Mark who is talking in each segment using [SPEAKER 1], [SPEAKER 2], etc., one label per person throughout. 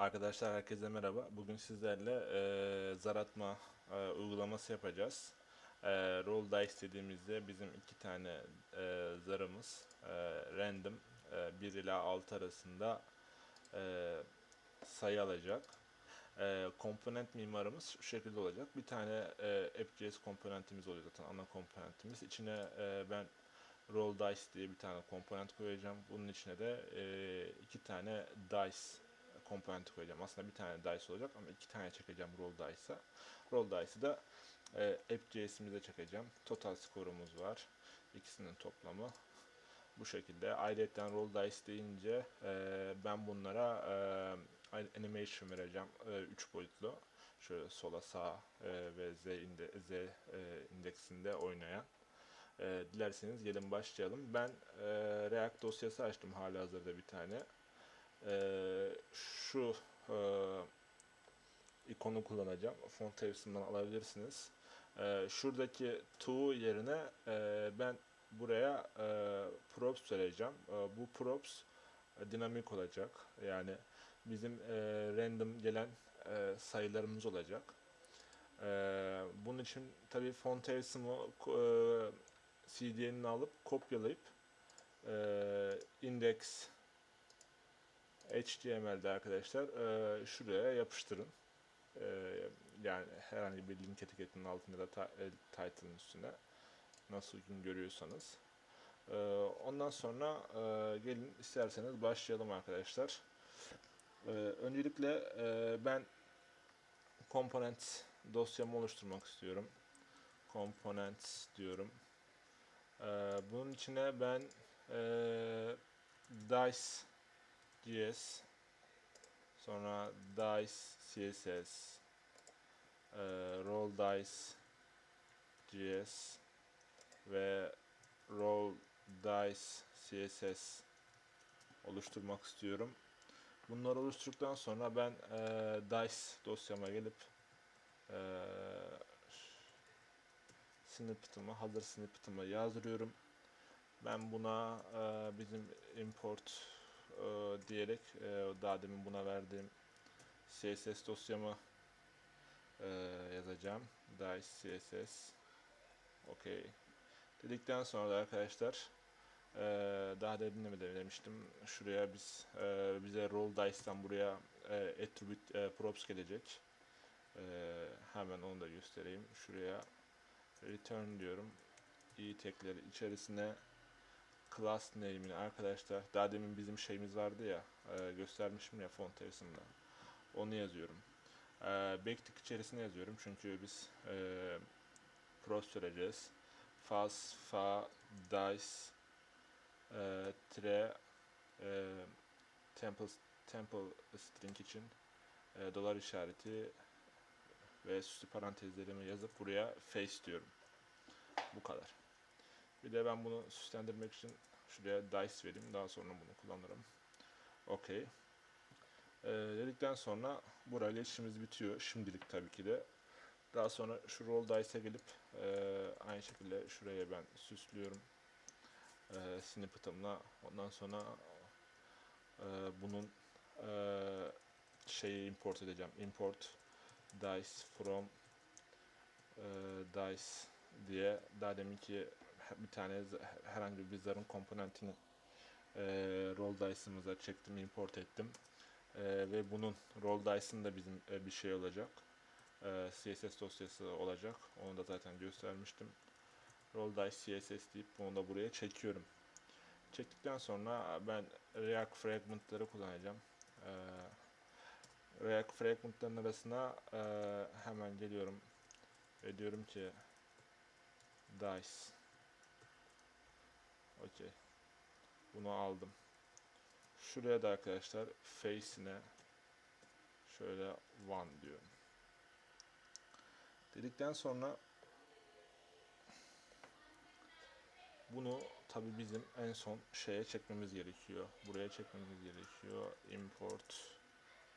[SPEAKER 1] Arkadaşlar herkese merhaba. Bugün sizlerle e, zar e, uygulaması yapacağız. E, roll dice dediğimizde bizim iki tane e, zarımız e, random e, 1 ila 6 arasında e, sayı alacak. E, komponent mimarımız şu şekilde olacak. Bir tane e, AppJS komponentimiz oluyor zaten ana komponentimiz. İçine e, ben roll dice diye bir tane komponent koyacağım. Bunun içine de e, iki tane dice komponenti koyacağım. Aslında bir tane dice olacak ama iki tane çekeceğim roll dice'a. Roll dice'ı da e, app.js'imize çekeceğim. Total skorumuz var. İkisinin toplamı. Bu şekilde. Ayrıca roll dice deyince e, ben bunlara e, animation vereceğim. 3 boyutlu. Şöyle sola sağ e, ve z, inde, z e, indeksinde oynayan. E, dilerseniz gelin başlayalım. Ben e, React dosyası açtım hala hazırda bir tane. E, şu e, ikonu kullanacağım. Font hepsinden alabilirsiniz. E, şuradaki to yerine e, ben buraya e, props vereceğim. E, bu props e, dinamik olacak. Yani bizim e, random gelen e, sayılarımız olacak. E, bunun için tabii font hepsini e, CDN'ini alıp kopyalayıp e, index HTML'de arkadaşlar e, şuraya yapıştırın. E, yani herhangi bir link etiketinin altında da e, title'ın üstüne nasıl uygun görüyorsanız. E, ondan sonra e, gelin isterseniz başlayalım arkadaşlar. E, öncelikle e, ben component dosyamı oluşturmak istiyorum. Components diyorum. E, bunun içine ben e, dice JS sonra dice CSS e, roll dice JS ve roll dice CSS oluşturmak istiyorum. Bunları oluşturduktan sonra ben e, dice dosyama gelip e, snippet'ımı, hazır snippet'ımı yazdırıyorum. Ben buna e, bizim import e, diyerek e, daha demin buna verdiğim CSS dosyamı e, yazacağım. Dice CSS OK dedikten sonra da arkadaşlar e, daha demin de mi demiştim şuraya biz e, bize roll dice'tan buraya e, attribute e, props gelecek. E, hemen onu da göstereyim. Şuraya return diyorum. i tekleri içerisine class name'ini arkadaşlar daha demin bizim şeyimiz vardı ya e, göstermişim ya font hevsimde onu yazıyorum. E, backtick içerisine yazıyorum çünkü biz e, pros süreceğiz. Fas fa dice e, tre e, temple temple string için e, dolar işareti ve süslü parantezlerimi yazıp buraya face diyorum. Bu kadar bir de ben bunu süslendirmek için şuraya dice vereyim. Daha sonra bunu kullanırım. Okey. Ee, dedikten sonra burayla işimiz bitiyor. Şimdilik tabii ki de. Daha sonra şu roll dice'e gelip e, aynı şekilde şuraya ben süslüyorum. E, snippet'ımla. Ondan sonra e, bunun e, şeyi import edeceğim. Import dice from e, dice diye daha deminki bir tane herhangi bir zarın komponentini e, roll dice'ımıza çektim, import ettim. E, ve bunun roll dice'ın da bizim e, bir şey olacak. E, CSS dosyası olacak. Onu da zaten göstermiştim. Roll dice CSS deyip bunu da buraya çekiyorum. Çektikten sonra ben React fragmentları kullanacağım. E, React fragmentların arasına e, hemen geliyorum ve diyorum ki dice Okey. Bunu aldım. Şuraya da arkadaşlar face'ine şöyle one diyorum. Dedikten sonra bunu tabi bizim en son şeye çekmemiz gerekiyor. Buraya çekmemiz gerekiyor. Import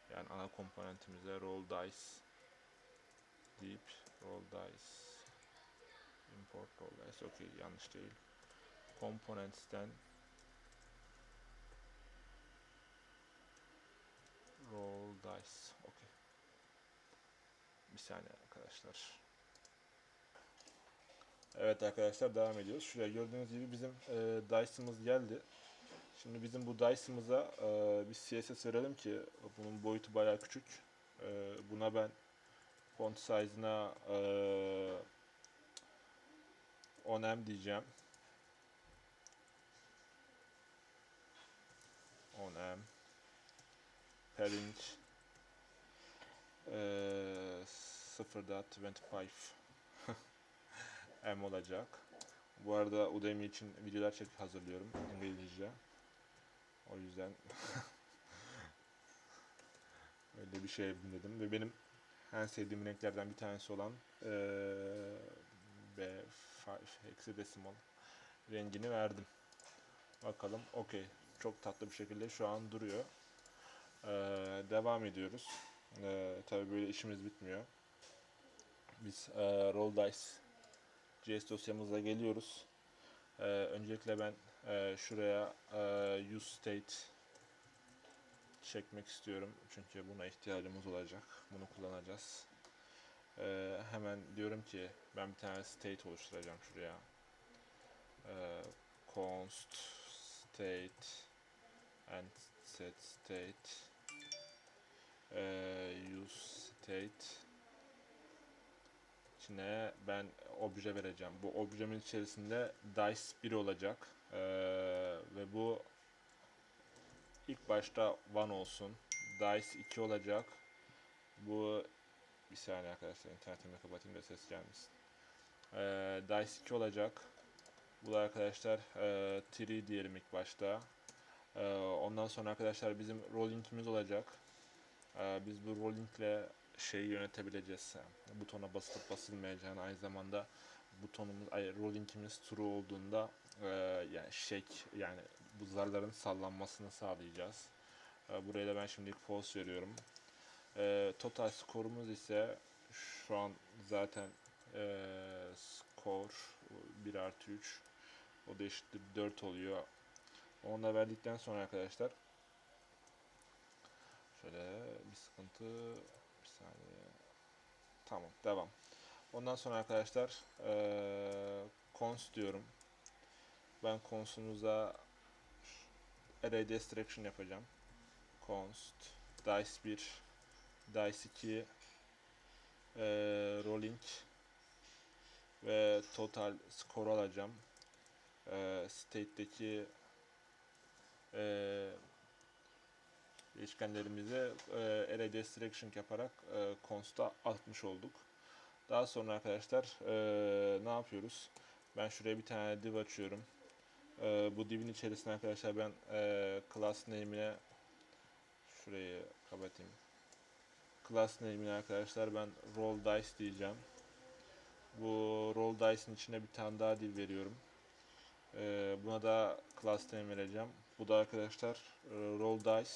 [SPEAKER 1] yani ana komponentimize roll dice deyip roll dice import roll dice okey yanlış değil components'ten roll dice. Okey. Bir saniye arkadaşlar. Evet arkadaşlar devam ediyoruz. Şuraya gördüğünüz gibi bizim e, dice'ımız geldi. Şimdi bizim bu dice'ımıza e, bir CSS verelim ki bunun boyutu bayağı küçük. E, buna ben font size'ına e, 10M diyeceğim. 10M padding e, 0.25 M olacak. Bu arada Udemy için videolar çek hazırlıyorum İngilizce. O yüzden öyle bir şey dedim ve benim en sevdiğim renklerden bir tanesi olan eee B5 hexadecimal rengini verdim. Bakalım. Okey. Çok tatlı bir şekilde şu an duruyor. Eee, devam ediyoruz. Eee tabii böyle işimiz bitmiyor. Biz eee roll dice JS dosyamıza geliyoruz. Eee, öncelikle ben eee, şuraya eee, use state çekmek istiyorum. Çünkü buna ihtiyacımız olacak. Bunu kullanacağız. Eee, hemen diyorum ki ben bir tane state oluşturacağım şuraya. Eee, const state and set state eee, use state içine ben obje vereceğim. Bu objemin içerisinde dice 1 olacak. Eee, ve bu ilk başta 1 olsun. Dice 2 olacak. Bu bir saniye arkadaşlar internetimi kapatayım da ses gelmesin. Eee dice 2 olacak. Bu da arkadaşlar 3 diyelim ilk başta. Eee, ondan sonra arkadaşlar bizim rolling'imiz olacak. Eee, biz bu rollingle şeyi yönetebileceğiz. Butona basılıp basılmayacağını aynı zamanda butonumuz, rolling'imiz true olduğunda eee, yani shake yani bu zarların sallanmasını sağlayacağız. Eee, buraya da ben şimdilik false veriyorum. Total skorumuz ise şu an zaten eee skor 1 artı 3 o da eşittir 4 oluyor. Onu da verdikten sonra arkadaşlar şöyle bir sıkıntı bir saniye tamam devam. Ondan sonra arkadaşlar eee cons diyorum. Ben consumuza array destruction yapacağım. const dice 1 dice 2 eee, rolling ve total skor alacağım. Eee state'deki eee değişkenlerimizi eee array destruction yaparak eee const'a atmış olduk. Daha sonra arkadaşlar eee, ne yapıyoruz? Ben şuraya bir tane div açıyorum. Eee, bu divin içerisine arkadaşlar ben eee class name'ine şurayı kapatayım. Class name'ine arkadaşlar ben roll dice diyeceğim. Bu roll dice'in içine bir tane daha div veriyorum. Eee, buna da class name vereceğim. Bu da arkadaşlar eee, roll dice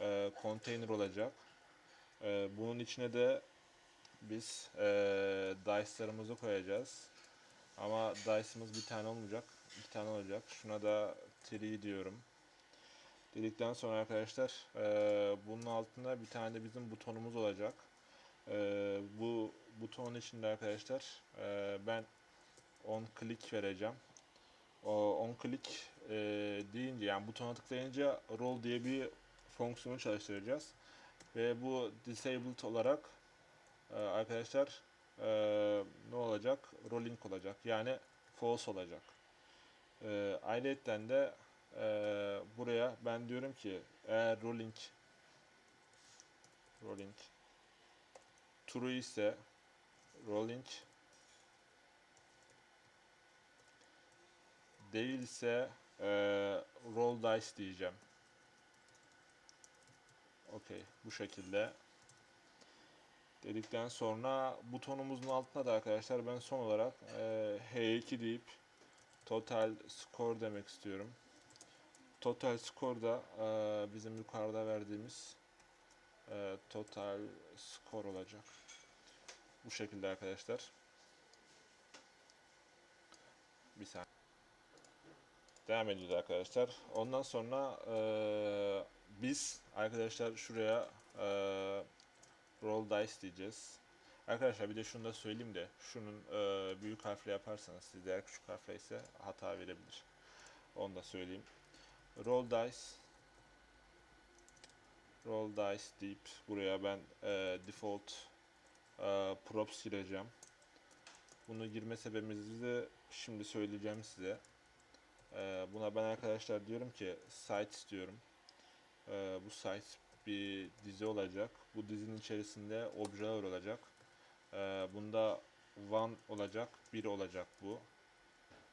[SPEAKER 1] eee, container olacak. Eee, bunun içine de biz eee dice'larımızı koyacağız. Ama dice'ımız bir tane olmayacak. iki tane olacak. Şuna da 3 diyorum. Dedikten sonra arkadaşlar eee, bunun altında bir tane de bizim butonumuz olacak. Eee, bu butonun içinde arkadaşlar eee, ben on click vereceğim. O on click eee, deyince yani butona tıklayınca roll diye bir fonksiyonu çalıştıracağız. Ve bu disabled olarak eee, arkadaşlar eee, ne olacak? Rolling olacak. Yani false olacak. Eee ayrıca de eee, buraya ben diyorum ki eğer rolling rolling true ise rolling değilse eee roll dice diyeceğim. Okey. Bu şekilde dedikten sonra butonumuzun altına da arkadaşlar ben son olarak eee, H2 deyip total score demek istiyorum. Total score da eee, bizim yukarıda verdiğimiz eee, total score olacak. Bu şekilde arkadaşlar. Bir saniye. Devam ediyoruz arkadaşlar. Ondan sonra eee, biz arkadaşlar şuraya e, roll dice diyeceğiz. Arkadaşlar bir de şunu da söyleyeyim de şunun e, büyük harfle yaparsanız siz eğer küçük harfle ise hata verebilir. Onu da söyleyeyim. Roll dice roll dice deyip buraya ben e, default e, props gireceğim. Bunu girme sebebimizi de şimdi söyleyeceğim size. E, buna ben arkadaşlar diyorum ki site istiyorum. E, bu site bir dizi olacak. Bu dizinin içerisinde objeler olacak. E, bunda one olacak, bir olacak bu.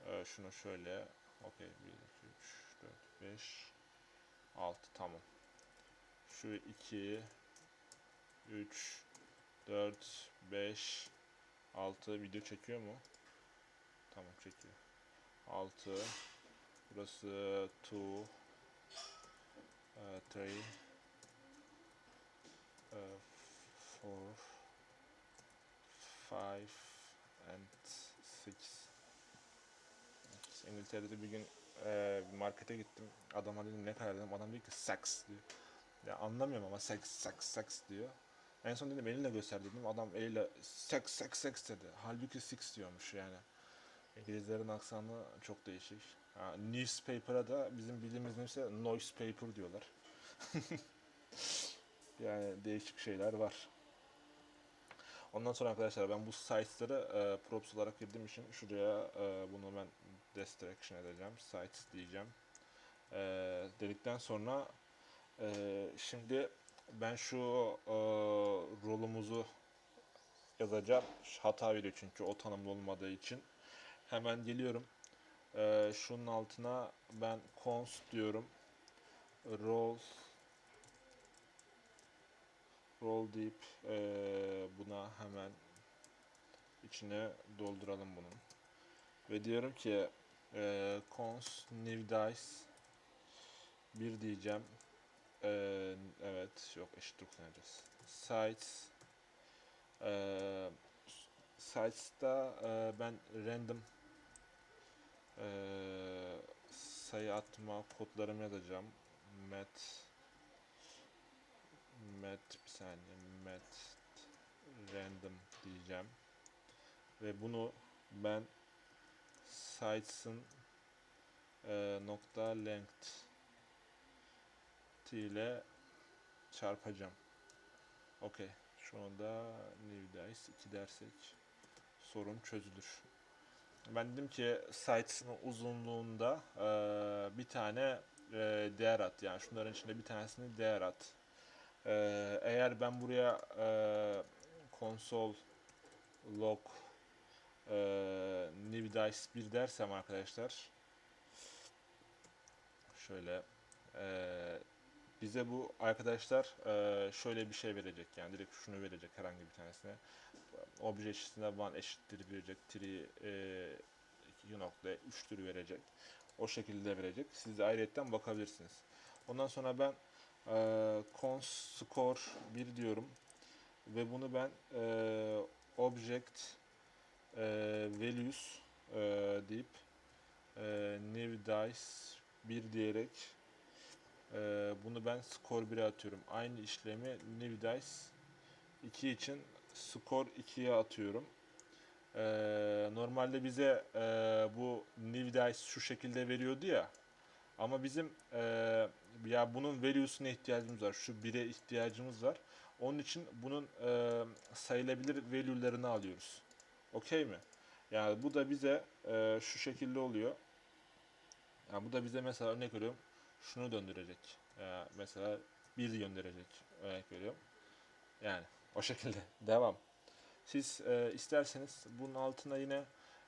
[SPEAKER 1] E, şunu şöyle, okey 1, 2, 3, 4, 5, 6 tamam. Şu 2, 3, 4, 5, 6 video çekiyor mu? Tamam çekiyor. 6 Burası 2 3 4 5 and 6 İngiltere'de bir gün e, bir markete gittim. Adama dedim ne kadar dedim. Adam diyor ki sex diyor. Ya anlamıyorum ama sex sex sex diyor. En son dedim elinle göster dedim. Adam eliyle sex sex sex dedi. Halbuki six diyormuş yani. İngilizlerin aksanı çok değişik. Ha, newspaper'a da bizim bildiğimiz neyse noise paper diyorlar. yani değişik şeyler var. Ondan sonra arkadaşlar ben bu sites'ları e, props olarak girdiğim için şuraya e, bunu ben destruction edeceğim. Sites diyeceğim. E, dedikten sonra e, şimdi ben şu e, rolumuzu yazacağım. Hata veriyor çünkü o tanımlı olmadığı için. Hemen geliyorum. E, şunun altına ben const diyorum. Role roll deyip e, buna hemen içine dolduralım bunun. Ve diyorum ki e, const new dice bir diyeceğim. E, evet yok eşittir kullanacağız. Sites e, sites'ta e, ben random e, sayı atma kodlarımı yazacağım. Met met bir saniye met random diyeceğim ve bunu ben sites'ın e, nokta length ile çarpacağım. Okey. Şu anda new dice 2 dersek sorun çözülür. Ben dedim ki sites'ın uzunluğunda e, bir tane e, değer at. Yani şunların içinde bir tanesini değer at. Ee, eğer ben buraya e, console log e, new dice 1 dersem arkadaşlar şöyle e, bize bu arkadaşlar e, şöyle bir şey verecek yani direkt şunu verecek herhangi bir tanesine obje eşitliğinde one eşittir verecek 3 e, 2 nokta 3 türü verecek. O şekilde verecek. Siz de ayrıyetten bakabilirsiniz. Ondan sonra ben e, cons score 1 diyorum. Ve bunu ben e, object e, values e, deyip e, new dice 1 diyerek e, bunu ben score 1'e atıyorum. Aynı işlemi new dice 2 için score 2'ye atıyorum. E, normalde bize e, bu new dice şu şekilde veriyordu ya. Ama bizim e, ya bunun value'suna ihtiyacımız var. Şu 1'e ihtiyacımız var. Onun için bunun e, sayılabilir value'larını alıyoruz. Okey mi? Yani bu da bize e, şu şekilde oluyor. Yani bu da bize mesela örnek veriyorum. Şunu döndürecek. Yani mesela 1 gönderecek. Örnek veriyorum. Yani o şekilde. Devam. Siz e, isterseniz bunun altına yine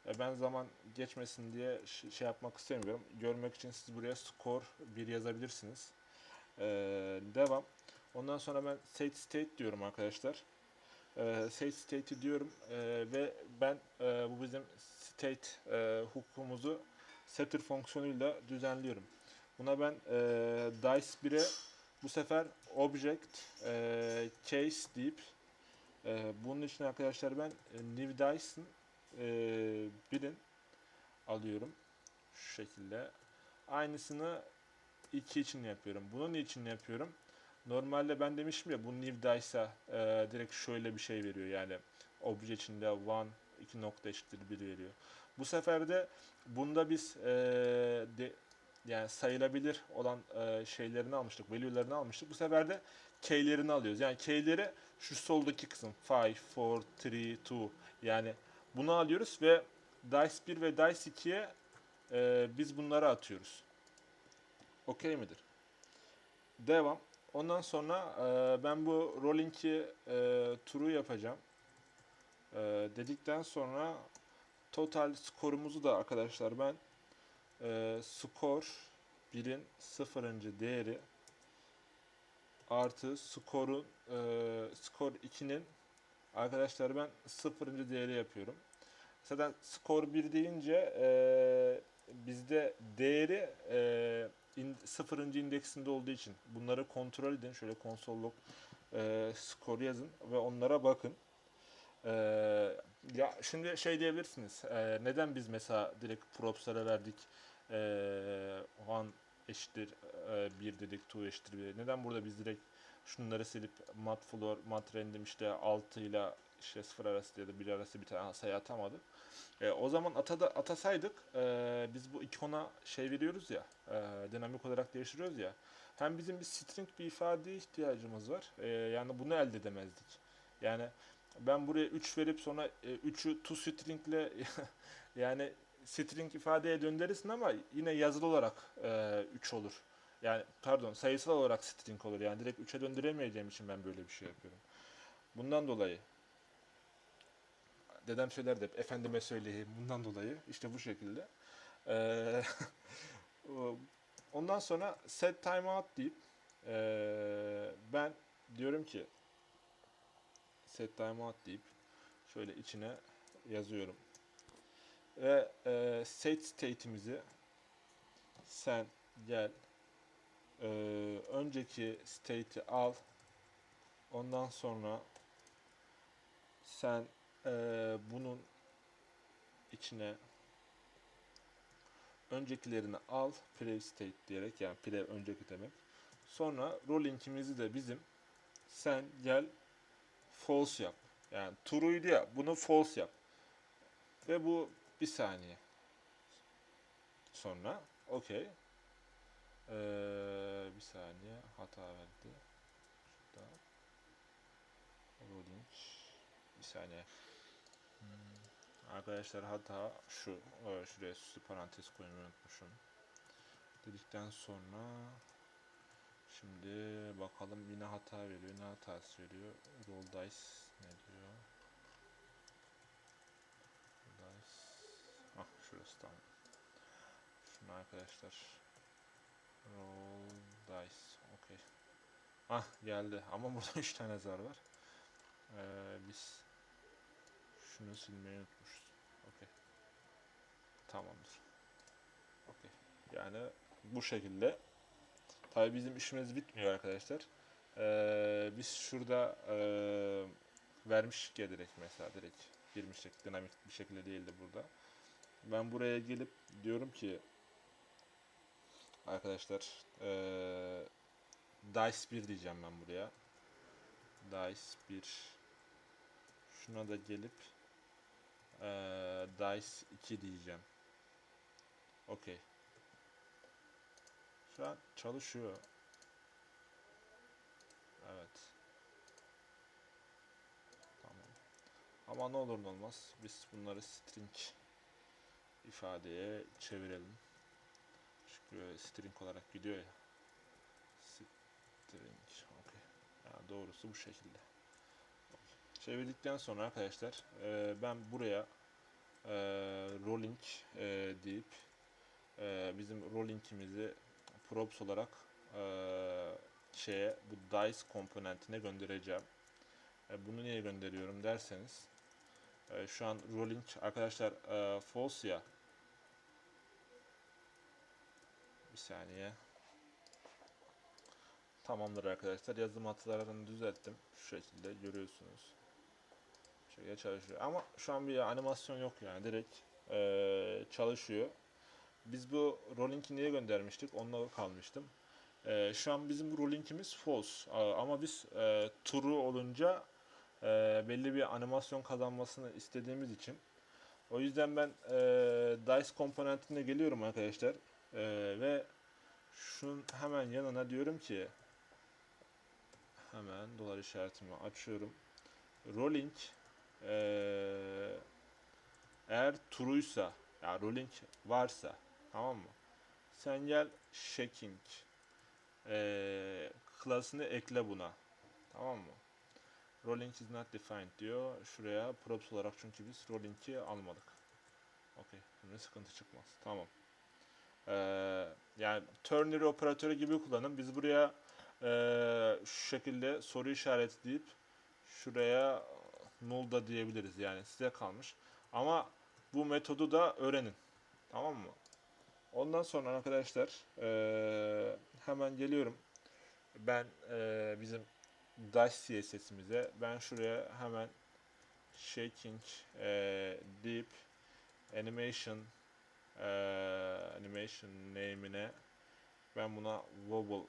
[SPEAKER 1] e, ben zaman geçmesin diye şey yapmak istemiyorum. Görmek için siz buraya score 1 yazabilirsiniz. Ee, devam. Ondan sonra ben set state diyorum arkadaşlar. Ee, set state diyorum ee, ve ben e, bu bizim state e, hukukumuzu setter fonksiyonuyla düzenliyorum. Buna ben e, dice 1'e bu sefer object e, case deyip e, bunun için arkadaşlar ben e, new dice'ın e, birin alıyorum. Şu şekilde. Aynısını 2 için yapıyorum. Bunu niçin yapıyorum? Normalde ben demiştim ya bu new dice'a e, direkt şöyle bir şey veriyor yani obje içinde one iki nokta eşittir 1 veriyor. Bu sefer de bunda biz e, de, yani sayılabilir olan e, şeylerini almıştık, value'larını almıştık. Bu sefer de k'lerini alıyoruz. Yani k'leri şu soldaki kısım 5, 4, 3, 2 yani bunu alıyoruz ve dice 1 ve dice 2'ye e, biz bunları atıyoruz. Okey midir? Devam. Ondan sonra e, ben bu rolling'i e, turu yapacağım. E, dedikten sonra total skorumuzu da arkadaşlar ben e, skor 1'in sıfırıncı değeri artı skorun e, skor 2'nin arkadaşlar ben sıfırıncı değeri yapıyorum. Zaten skor 1 deyince e, bizde değeri e, in, sıfırıncı indeksinde olduğu için bunları kontrol edin. Şöyle konsol log e, skor yazın ve onlara bakın. E, ya şimdi şey diyebilirsiniz. e, neden biz mesela direkt props'lara verdik one eşittir 1 dedik, 2 eşittir 1. Neden burada biz direkt şunları silip mat floor, mat random işte 6 ile işte 0 arası ya da 1 arası bir tane sayı atamadık. E, o zaman atada, atasaydık e, biz bu ikona şey veriyoruz ya e, dinamik olarak değiştiriyoruz ya hem bizim bir string bir ifadeye ihtiyacımız var. E, yani bunu elde edemezdik. Yani ben buraya 3 verip sonra 3'ü to string ile yani string ifadeye döndürürsün ama yine yazılı olarak 3 olur. Yani pardon sayısal olarak string olur. Yani direkt 3'e döndüremeyeceğim için ben böyle bir şey yapıyorum. Bundan dolayı dedem söylerdi hep efendime söyleyeyim bundan dolayı işte bu şekilde. Ee, ondan sonra set timeout deyip ee, ben diyorum ki set timeout deyip şöyle içine yazıyorum. Ve e, set state'imizi sen gel e, önceki state'i al ondan sonra sen e, bunun içine öncekilerini al prev state diyerek yani prev önceki demek. Sonra rolling'imizi de bizim sen gel false yap. Yani true'ydu ya bunu false yap. Ve bu bir saniye. Sonra okey. Ee, bir saniye hata verdi. Şurada. Rolling. Bir saniye. Hmm. Arkadaşlar hata şu. Evet, şuraya süslü parantez koymayı unutmuşum. Dedikten sonra şimdi bakalım yine hata veriyor. Ne hatası veriyor? Roll dice ne diyor? Dice. Tamam. Şunu arkadaşlar. Roll dice. Okey. Ah geldi. Ama burada 3 tane zar var. Ee, biz şunu silmeyi unutmuşuz. Okey. Tamamdır. Okey. Yani bu şekilde. Tabi bizim işimiz bitmiyor arkadaşlar. Ee, biz şurada e, vermiş ya direkt mesela direkt girmiştik. Dinamik bir şekilde değildi burada. Ben buraya gelip diyorum ki arkadaşlar e, dice 1 diyeceğim ben buraya. Dice 1 şuna da gelip e, dice 2 diyeceğim. Okey. Şu an çalışıyor. Evet. Tamam. Ama ne olur ne olmaz biz bunları string ifadeye çevirelim. Çünkü string olarak gidiyor ya. String. Okay. Yani doğrusu bu şekilde. Çevirdikten sonra arkadaşlar e, ben buraya e, rolling e, deyip bizim rolling'imizi props olarak şeye bu dice komponentine göndereceğim. Bunu niye gönderiyorum derseniz e, şu an rolling arkadaşlar e, false ya. Bir saniye. Tamamdır arkadaşlar. Yazım hatalarını düzelttim. Şu şekilde görüyorsunuz. Şöyle çalışıyor. Ama şu an bir animasyon yok yani. Direkt e, çalışıyor. Biz bu rolling'i niye göndermiştik? Onunla kalmıştım. E, şu an bizim rollingimiz false. Ama biz e, true olunca e, belli bir animasyon kazanmasını istediğimiz için o yüzden ben e, dice komponentine geliyorum arkadaşlar E, ve şunun hemen yanına diyorum ki hemen dolar işaretimi açıyorum. Rolling e, eğer true'ysa ya rolling varsa tamam mı? Sen gel shaking e, klasını ekle buna. Tamam mı? Rolling is not defined diyor. Şuraya props olarak çünkü biz rolling'i almadık. Okey. Şimdi sıkıntı çıkmaz. Tamam. Ee, yani ternary operatörü gibi kullanın. Biz buraya ee, şu şekilde soru işareti deyip şuraya null da diyebiliriz. Yani size kalmış. Ama bu metodu da öğrenin. Tamam mı? Ondan sonra arkadaşlar ee, hemen geliyorum. Ben ee, bizim Dash CSS'imize ben şuraya hemen shaking ee, deep animation ee, animation name'ine ben buna wobble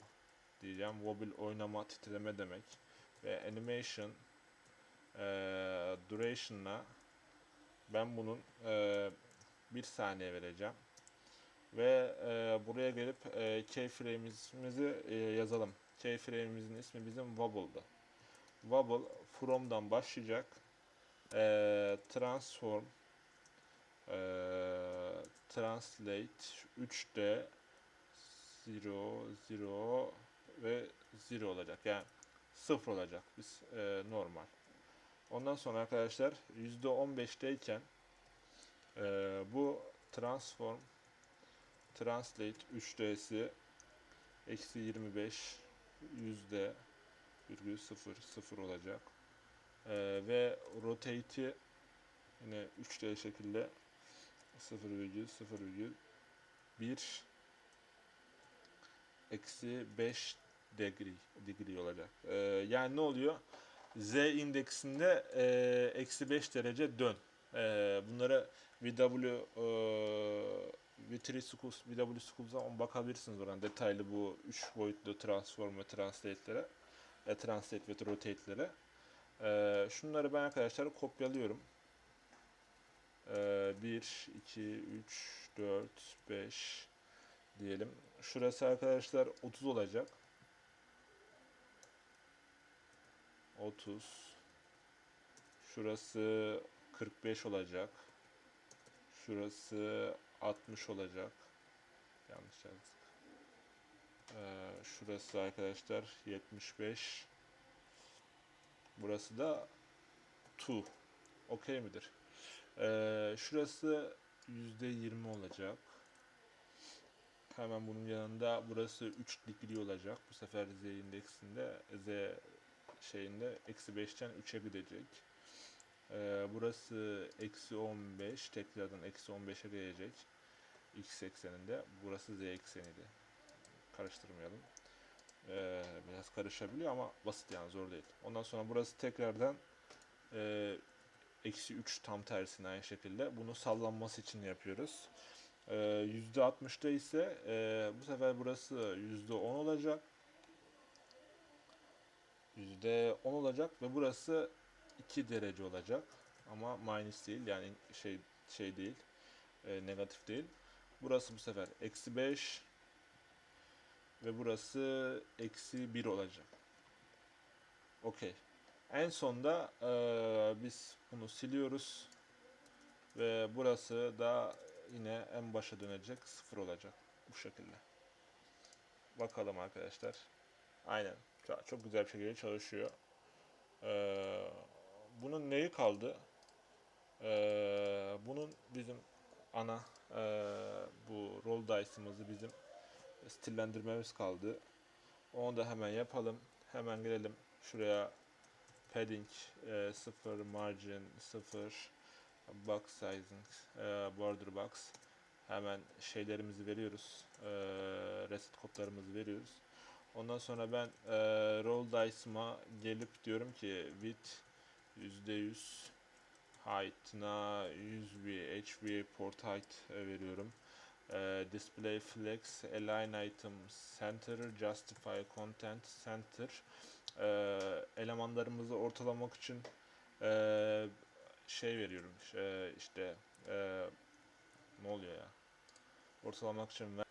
[SPEAKER 1] diyeceğim. Wobble oynama, titreme demek. Ve animation ee, duration'la ben bunun ee, bir saniye vereceğim. Ve ee, buraya gelip ee, keyframe'imizi ee, yazalım. Keyframe'imizin ismi bizim wobble'dı. Wobble from'dan başlayacak. Ee, transform ee, translate 3D 0 0 ve 0 olacak. Yani 0 olacak. Biz e, normal. Ondan sonra arkadaşlar %15'teyken e, bu transform translate 3D'si eksi 25 yüzde virgül 0 0 olacak. E, ve rotate'i yine 3D şekilde 0,0,1 eksi 5 degree, degree olacak. Ee, yani ne oluyor? Z indeksinde e, eksi 5 derece dön. Ee, bunlara VW e, V3 Schools, VW Schools'a bakabilirsiniz oradan detaylı bu 3 boyutlu transform ve translate'lere e, translate ve rotate'lere. Ee, şunları ben arkadaşlar kopyalıyorum. 1, 2, 3, 4, 5 diyelim. Şurası arkadaşlar 30 olacak. 30. Şurası 45 olacak. Şurası 60 olacak. Yanlış yazdık. Ee, şurası arkadaşlar 75. Burası da 2. Okey midir? Ee, şurası %20 olacak. Hemen bunun yanında burası 3 degree olacak. Bu sefer z indeksinde z şeyinde eksi 5'ten 3'e gidecek. Ee, burası eksi 15 tekrardan eksi 15'e gelecek. X ekseninde. Burası z ekseniydi. Karıştırmayalım. Ee, biraz karışabiliyor ama basit yani zor değil. Ondan sonra burası tekrardan e, eksi 3 tam tersine aynı şekilde. Bunu sallanması için yapıyoruz. Ee, %60'da ise e, bu sefer burası %10 olacak. %10 olacak ve burası 2 derece olacak. Ama minus değil yani şey şey değil. E, negatif değil. Burası bu sefer eksi 5 ve burası eksi 1 olacak. Okey. En sonda e, biz bunu siliyoruz. Ve burası da yine en başa dönecek. Sıfır olacak. Bu şekilde. Bakalım arkadaşlar. Aynen. Çok güzel bir şekilde çalışıyor. Ee, bunun neyi kaldı? Ee, bunun bizim ana e, bu roll dice'ımızı bizim stillendirmemiz kaldı. Onu da hemen yapalım. Hemen gelelim şuraya padding e, 0, margin 0, box sizing, e, border box. Hemen şeylerimizi veriyoruz. E, reset kodlarımızı veriyoruz. Ondan sonra ben e, roll dice'ıma gelip diyorum ki width %100 height'ına 100 bir HV port height e, veriyorum. e, display flex, align item center, justify content center. E, elemanlarımızı ortalamak için şey veriyorum. İşte ne oluyor ya? Ortalamak için ver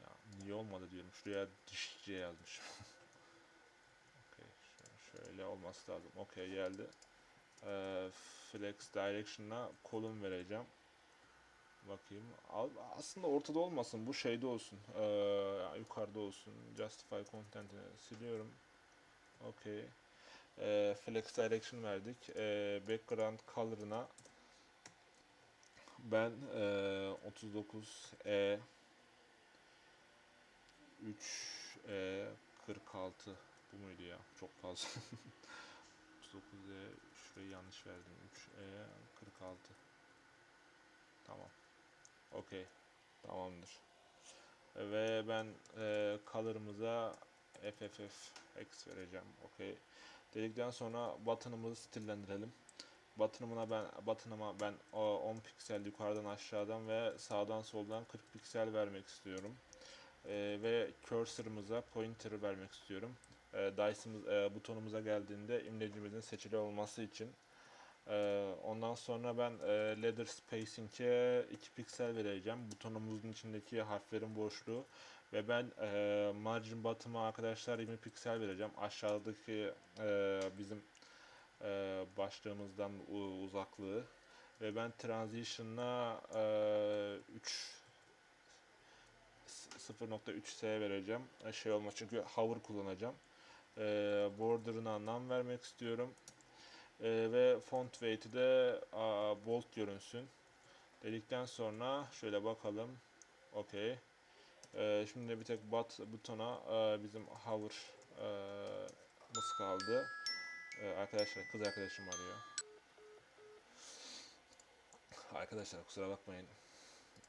[SPEAKER 1] ya niye olmadı diyorum. Şuraya dişçi yazmışım. Okey. şö- Şöyle olması lazım. Okey geldi. Ee, flex direction'a kolum vereceğim. Bakayım. Aslında ortada olmasın. Bu şeyde olsun. Ee, yukarıda olsun. Justify content'ini siliyorum. Okey. Ee, flex direction verdik. Ee, background color'ına ben ee, 39 E 3 E 46 bu muydu ya? Çok fazla. 39 E şurayı yanlış verdim. 3 E 46 Tamam. Okey. Tamamdır. Ve ben e, color'ımıza FFF X vereceğim. Okey. Dedikten sonra button'ımızı stillendirelim. Button'ıma ben button'ıma ben o 10 piksel yukarıdan aşağıdan ve sağdan soldan 40 piksel vermek istiyorum. Ee, ve cursor'ımıza pointer vermek istiyorum. Ee, dice'ımız e, butonumuza geldiğinde imlecimizin seçili olması için. Ee, ondan sonra ben e, ladder spacing'e 2 piksel vereceğim. Butonumuzun içindeki harflerin boşluğu ve ben e, margin bottom'a arkadaşlar 20 piksel vereceğim. Aşağıdaki e, bizim e, başlığımızdan uzaklığı ve ben transition'a e, 3 s- 0.3s vereceğim. E, Şey olmaz çünkü hover kullanacağım. E, border'ına nam vermek istiyorum. E, ve font weight'i de a, bold görünsün. Dedikten sonra şöyle bakalım. Okey. E, şimdi bir tek bat butona e, bizim hover e, mız kaldı. Ee, arkadaşlar kız arkadaşım arıyor. Arkadaşlar kusura bakmayın.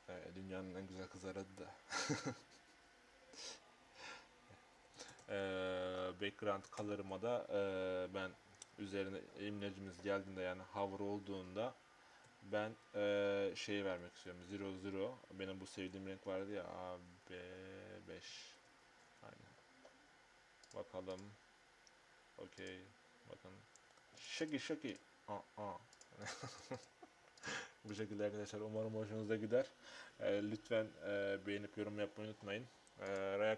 [SPEAKER 1] Ee, dünyanın en güzel kızı aradı da. Ee, background color'ıma da ee, ben üzerine imlecimiz geldiğinde yani hover olduğunda ben ee, şeyi vermek istiyorum. Zero zero. Benim bu sevdiğim renk vardı ya AB5. Aynen. Bakalım. Okey. Bakın. Şaki şaki. Aa. Bu şekilde arkadaşlar umarım hoşunuza gider. Ee, lütfen e, beğenip yorum yapmayı unutmayın. Ee, React